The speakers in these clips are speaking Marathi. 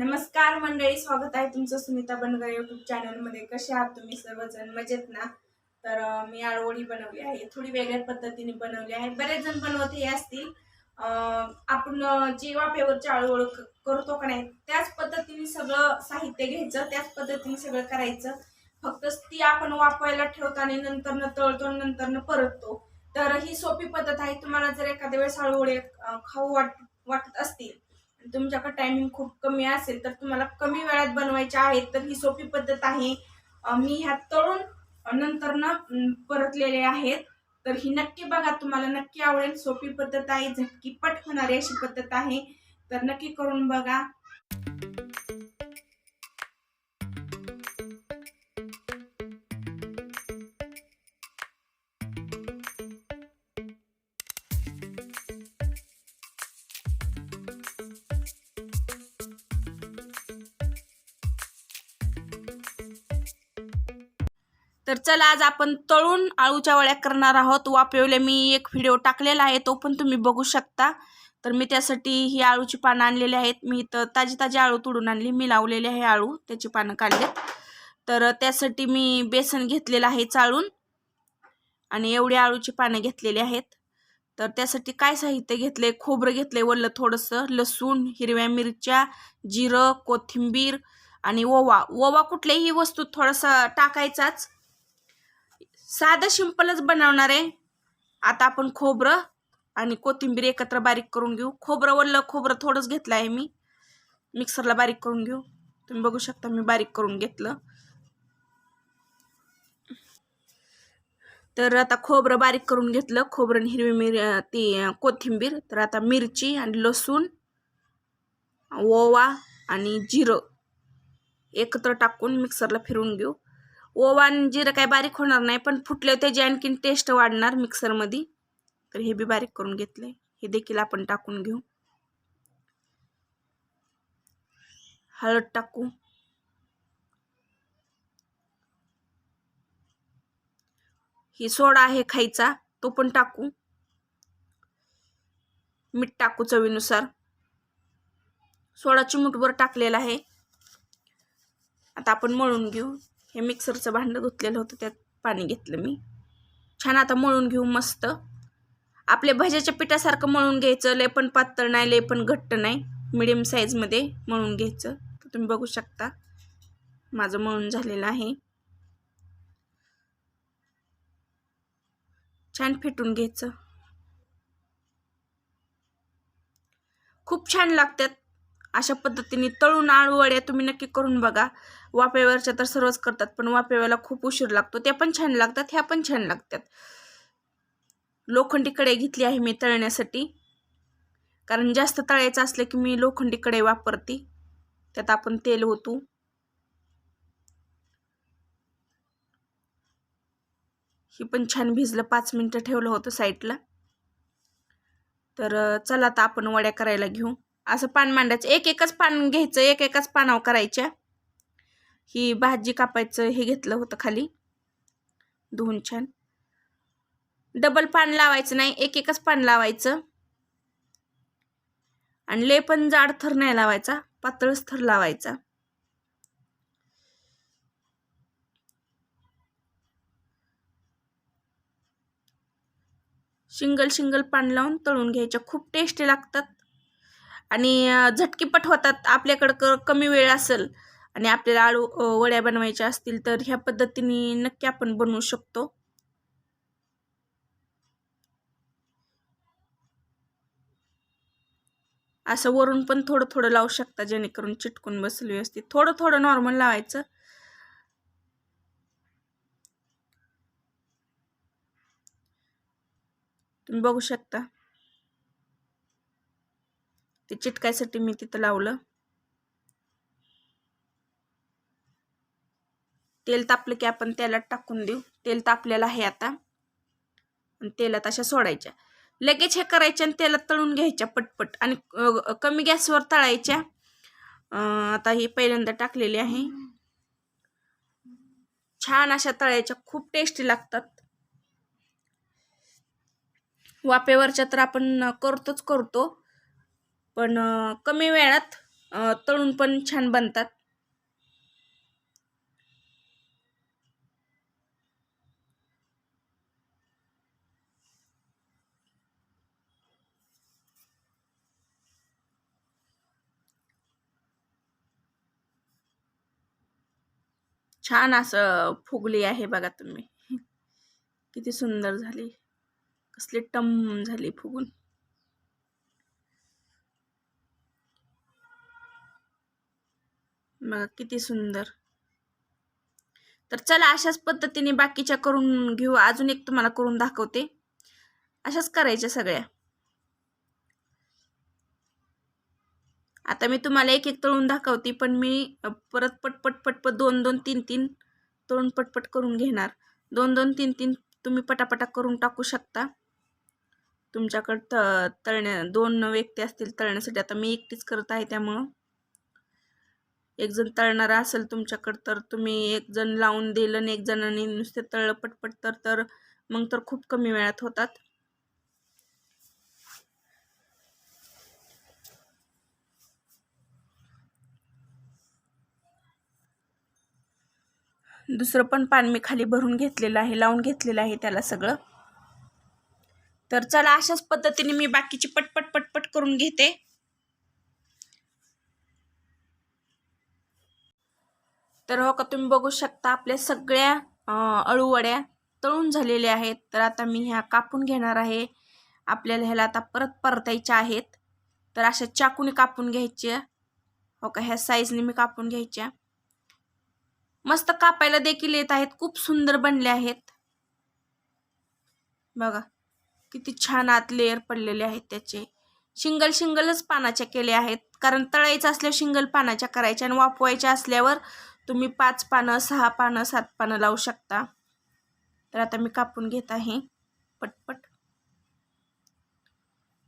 नमस्कार मंडळी स्वागत आहे तुमचं सुनीता बनगर युट्यूब चॅनलमध्ये कसे आहात तुम्ही सर्वजण? मजेत ना? तर मी आळवडी बनवली आहे. थोडी वेगळ्या पद्धतीने बनवली आहे. बरेच जण बनवत हे असतील आपण अं, जी वाफेवरची आळूवळ करतो का नाही त्याच पद्धतीने सगळं साहित्य घ्यायचं त्याच पद्धतीने सगळं करायचं. फक्त ती आपण वाफवायला ठेवतो आणि नंतर तळतो नंतर परततो. तर ही सोपी पद्धत आहे. तुम्हाला जर एखाद्या वेळेस आळूवडे खाऊ वाट वाटत असतील तुमच्याकडे टायमिंग खूप कमी असेल तर तुम्हाला कमी वेळात बनवायचे आहेत तर ही सोपी पद्धत आहे. मी ह्या तळून नंतर ना परतलेले आहेत. तर ही नक्की बघा तुम्हाला नक्की आवडेल. सोपी पद्धत आहे झटकीपट होणारी अशी पद्धत आहे. तर नक्की करून बघा. तर चला आज आपण तळून आळूच्या वळ्या करणार आहोत. वापरवले मी एक व्हिडिओ टाकलेला आहे तो पण तुम्ही बघू शकता. तर मी त्यासाठी ही आळूची पानं आणलेली आहेत. मी इथं ताजी ताजी आळू तुडून आणली. मी लावलेली आहे आळू त्याची पानं काढलेत. तर त्यासाठी मी बेसन घेतलेलं आहे चाळून आणि एवढी आळूची पानं घेतलेली आहेत. तर त्यासाठी काय साहित्य घेतले खोबरं घेतले वल्लं थोडंसं लसूण हिरव्या मिरच्या जिरं कोथिंबीर आणि ओवा. ओवा कुठल्याही वस्तू थोडासा टाकायचाच. साधं सिंपलच बनवणार आहे. आता आपण खोबरं आणि कोथिंबीर एकत्र बारीक करून घेऊ. खोबरं वल्लं खोबरं थोडंच घेतलं आहे मी. मिक्सरला बारीक करून घेऊ. तुम्ही बघू शकता मी बारीक करून घेतलं. तर आता खोबरं बारीक करून घेतलं. खोबरं आणि हिरवी मिर ती कोथिंबीर. तर आता मिरची आणि लसूण ओवा आणि जिरं एकत्र टाकून मिक्सरला फिरवून घेऊ. ओवा आणि जिरं काय बारीक होणार नाही पण फुटले त्याची आणखीन टेस्ट वाढणार मिक्सरमध्ये तर हे बी बारीक करून घेतले हे देखील आपण टाकून घेऊ. हळद टाकू. ही सोडा आहे खायचा तो पण टाकू. मीठ टाकू चवीनुसार. सोडा चिमूटभर टाकलेला आहे. आता आपण मळून घेऊ. हे मिक्सरचं भांडं धुतलेलं होतं त्यात पाणी घेतलं मी. छान आता मळून घेऊ मस्त. आपल्या भज्याच्या पिठासारखं मळून घ्यायचं लय पण पातळ नाही लय पण घट्ट नाही. मिडियम साईजमध्ये मळून घ्यायचं. तर तुम्ही बघू शकता. माझं मळून झालेलं आहे. छान फेटून घ्यायचं. खूप छान लागतात. अशा पद्धतीने तळून आळू वड्या तुम्ही नक्की करून बघा. वापेवरच्या तर सर्वच करतात पण वाफेव्याला खूप उशीर लागतो. त्या पण छान लागतात ह्या पण छान लागतात. लोखंडी कढई घेतली आहे मी तळण्यासाठी. कारण जास्त तळायचं असलं की मी लोखंडी कढई वापरते. त्यात आपण तेल होतो ही पण छान भिजलं पाच मिनटं ठेवलं होतं साईडला. तर चला आता आपण वड्या करायला घेऊ. असं पान मांडायचं. एक एकच पान घ्यायचं एक एकाच पानावर करायच्या. ही भाजी कापायचं हे घेतलं होतं खाली. धुवून छान. डबल पान लावायचं नाही एक एकच पान लावायचं. आणि ले पण जाड थर नाही लावायचा पातळच थर लावायचा. शिंगल शिंगल पान लावून तळून घ्यायच्या. खूप टेस्टी लागतात. आणि झटकीपट होतात. आपल्याकडं क कमी वेळ असेल आणि आपल्याला आळू वड्या बनवायच्या असतील तर ह्या पद्धतीने नक्की आपण बनवू शकतो. असं वरून पण थोडं थोडं लावू शकता जेणेकरून चिटकून बसेल व्यवस्थित. थोडं थोडं नॉर्मल लावायचं. तुम्ही बघू शकता. ते चिटकायसाठी मी तिथं लावलं. तेल तापलं की आपण तेलात टाकून देऊ. तेल तापलेलं आहे आता. आणि तेलात अशा सोडायच्या. लगेच हे करायच्या आणि तेलात तळून घ्यायच्या पटपट. आणि कमी गॅसवर तळायच्या. आता ही पहिल्यांदा टाकलेली आहे. छान अशा तळायच्या. खूप टेस्टी लागतात. वाफेवरच्या तर आपण करतोच करतो. पण कमी वेळात तळून पण छान बनतात. छान असं फुगली आहे बघा तुम्ही. किती सुंदर झाली. कसली टम झाली फुगून. बघा किती सुंदर. तर चला अशाच पद्धतीने बाकीच्या करून घेऊ. अजून एक तुम्हाला करून दाखवते. अशाच करायच्या सगळ्या. आता मी तुम्हाला एक एक तळून दाखवते पण मी परत पटपट पटपट दोन दोन तीन तीन तळून पटपट करून घेणार. दोन दोन तीन तीन तुम्ही पटापटा करून टाकू शकता. तुमच्याकडं त तळण्या दोन व्यक्ती असतील तळण्यासाठी. आता मी एकटीच करत आहे त्यामुळं. एक जण तळणारा असेल तुमच्याकडं तर तुम्ही एक जण लावून दिलं आणि एक जणांनी नुसते तळलं पटपट तर तर मग तर खूप कमी वेळात होतात. दुसरं पण पान मी खाली भरून घेतलेलं आहे लावून घेतलेलं आहे त्याला सगळं. तर चला अशाच पद्धतीने मी बाकीची पटपट पटपट करून घेते. तर हो का तुम्ही बघू शकता आपल्या सगळ्या अळूवड्या तळून झालेल्या आहेत. तर आता मी ह्या कापून घेणार आहे. आपल्याला ह्याला आता परत परतायच्या आहेत. तर अशा चाकूने कापून घ्यायच्या. हो का ह्या साईजने मी कापून घ्यायच्या. मस्त कापायला देखील येत आहेत. खूप सुंदर बनले आहेत. बघा किती छान आत लेअर पडलेले आहेत त्याचे. शिंगल शिंगलच पानाच्या केले आहेत. कारण तळायचं असल्यावर शिंगल पानाच्या करायच्या आणि वापवायच्या असल्यावर तुम्ही पाच पानं सहा पानं सात पानं लावू शकता. तर आता मी कापून घेत आहे. पटपट.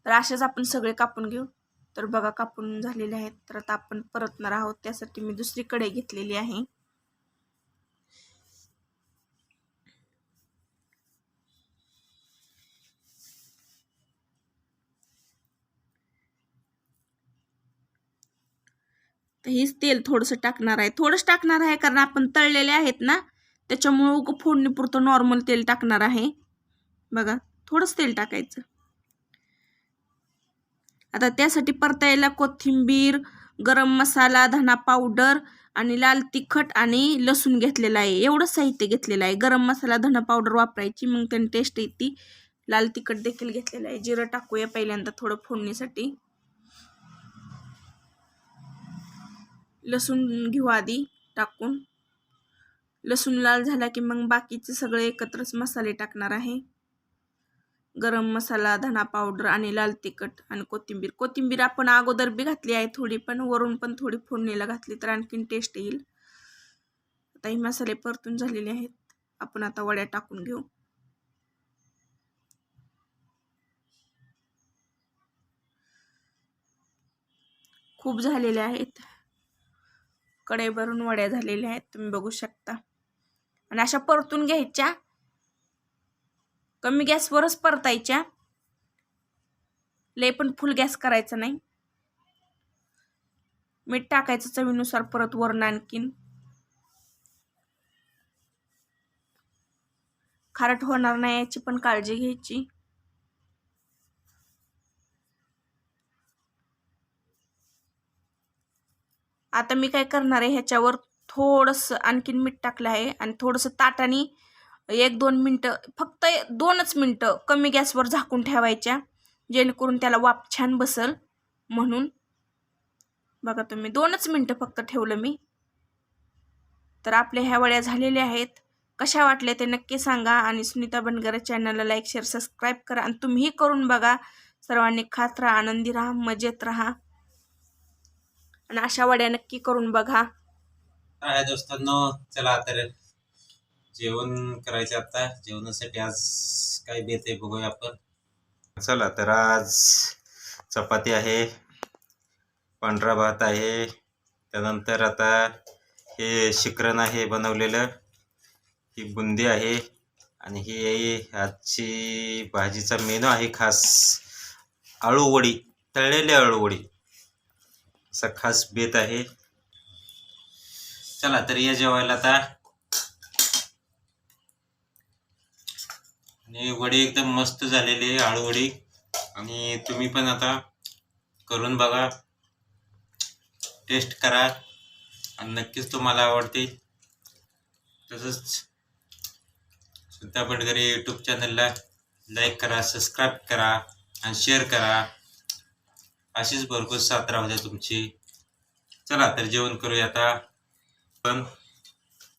तर असेच आपण सगळे कापून घेऊ. तर बघा कापून झालेले आहेत. तर आता आपण परतणार आहोत. त्यासाठी मी दुसरीकडे घेतलेली आहे. तर हेच तेल थोडंसं टाकणार आहे. थोडंच टाकणार आहे कारण आपण तळलेले आहेत ना त्याच्यामुळं उगं फोडणीपुरतं नॉर्मल तेल टाकणार आहे. बघा थोडंच तेल टाकायचं. आता त्यासाठी परतायला कोथिंबीर गरम मसाला धना पावडर आणि लाल तिखट आणि लसूण घेतलेला आहे. एवढं साहित्य घेतलेलं आहे. गरम मसाला धना पावडर वापरायची. मग त्याने टेस्ट येते. लाल तिखट देखील घेतलेलं आहे. जिरं टाकूया पहिल्यांदा थोडं फोडणीसाठी. लसूण घेऊ आधी टाकून. लसूण लाल झाला की मग बाकीचे सगळे एकत्रच मसाले टाकणार आहे. गरम मसाला धना पावडर आणि लाल तिखट आणि कोथिंबीर. कोथिंबीर आपण अगोदर बी घातली आहे थोडी पण वरून पण थोडी फोडणीला घातली तर आणखीन टेस्ट येईल. आता हे मसाले परतून झालेले आहेत. आपण आता वड्या टाकून घेऊ. खूप झालेले आहेत. कढई भरून वड्या झालेल्या आहेत तुम्ही बघू शकता. आणि अशा परतून घ्यायच्या. कमी गॅसवरच परतायच्या. लय पण फुल गॅस करायचा नाही. मीठ टाकायचं चवीनुसार परत वरण आणखीन. खारट होणार नाही याची पण काळजी घ्यायची. आता मी काय करणार आहे ह्याच्यावर थोडंसं आणखीन मीठ टाकलं आहे आणि थोडंसं ताटाने एक दोन मिनटं फक्त दोनच मिनटं कमी गॅसवर झाकून ठेवायच्या जेणेकरून त्याला वाप छान बसल. म्हणून बघा तुम्ही दोनच मिनटं फक्त ठेवलं मी. तर आपल्या ह्या वड्या झालेल्या आहेत. कशा वाटल्या ते नक्की सांगा आणि सुनीता बनगर चॅनलला लाईक शेअर सबस्क्राईब करा आणि तुम्हीही करून बघा. सर्वांनी खात राहा आनंदी राहा मजेत राहा. आणि अशा वड्या नक्की करून बघा. दोस्तांनो? चला तर जेवण करायचं आता. जेवणासाठी आज काय बेत आहे बघूया आपण. चला तर आज चपाती आहे पांढरा भात आहे. त्यानंतर आता हे शिकरण आहे बनवलेलं. ही बुंदी आहे आणि ही आजची भाजीचा मेनू आहे खास आळूवडी तळलेली आळूवडी. असा खास बेत आहे. चला तर या जेवायला आता. आणि वडी एकदम मस्त झालेली आहे आळूवडी आणि तुम्ही पण आता करून बघा. टेस्ट करा. आणि नक्कीच तुम्हाला आवडते. तसंच सुद्धा बडगरे यूट्यूब चॅनलला लाईक करा सबस्क्राईब करा आणि शेअर करा. अशीच भरपूर साथ राहू द्या तुमची. चला तर जेवण करूया आता. पण